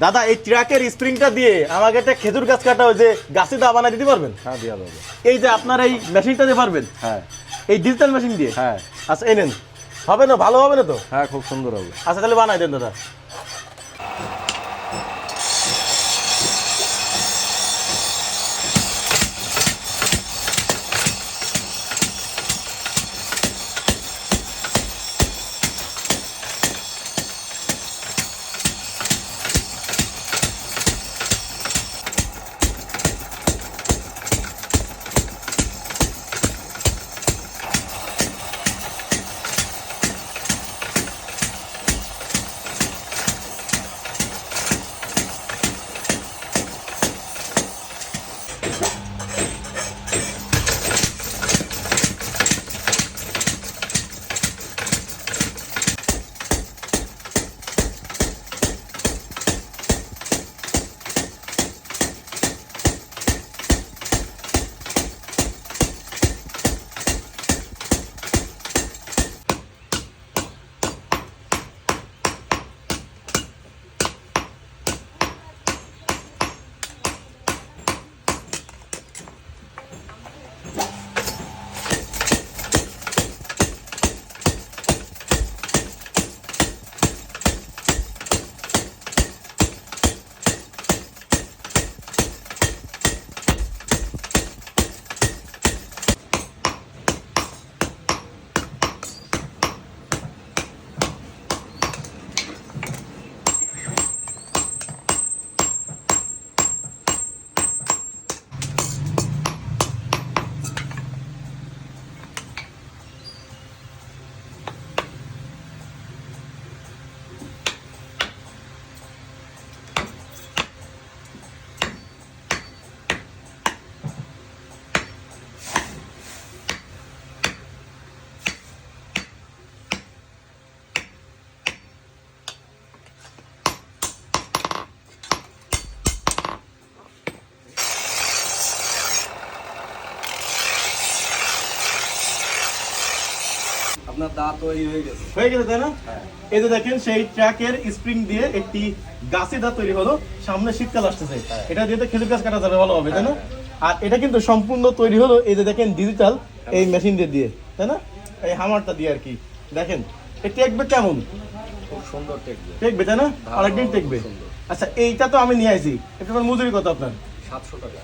দাদা এই ট্রাকের স্প্রিংটা দিয়ে আমাকে একটা খেজুর গাছ কাটা ওই যে গাছে দা বানাই দিতে পারবেন? হ্যাঁ দেওয়া যাবে এই যে আপনার এই মেশিনটা দিয়ে পারবেন? হ্যাঁ। এই ডিজিটাল মেশিন দিয়ে? হ্যাঁ। আচ্ছা এনেন নেন। হবে না ভালো হবে না তো? হ্যাঁ খুব সুন্দর হবে। আচ্ছা তাহলে বানাই দেন দাদা। আপনার দাঁত তৈরি হয়ে গেছে। হয়ে গেছে তাই না? হ্যাঁ। এই যে দেখেন সেই ট্রাকের স্প্রিং দিয়ে একটি গাছে দা তৈরি হলো। সামনে শীতকাল আসতেছে। এটা দিয়ে তো খেজুর গাছ কাটা যাবে ভালো হবে তাই না? আর এটা কিন্তু সম্পূর্ণ তৈরি হলো এই যে দেখেন ডিজিটাল এই মেশিন দিয়ে দিয়ে তাই না? এই হামারটা দিয়ে আর কি। দেখেন এই টেকবে কেমন? খুব সুন্দর টেকবে। টেকবে তাই না? অনেকদিন টেকবে। আচ্ছা এইটা তো আমি নিয়ে আসি এটা মজুরি কত আপনার? সাতশো টাকা।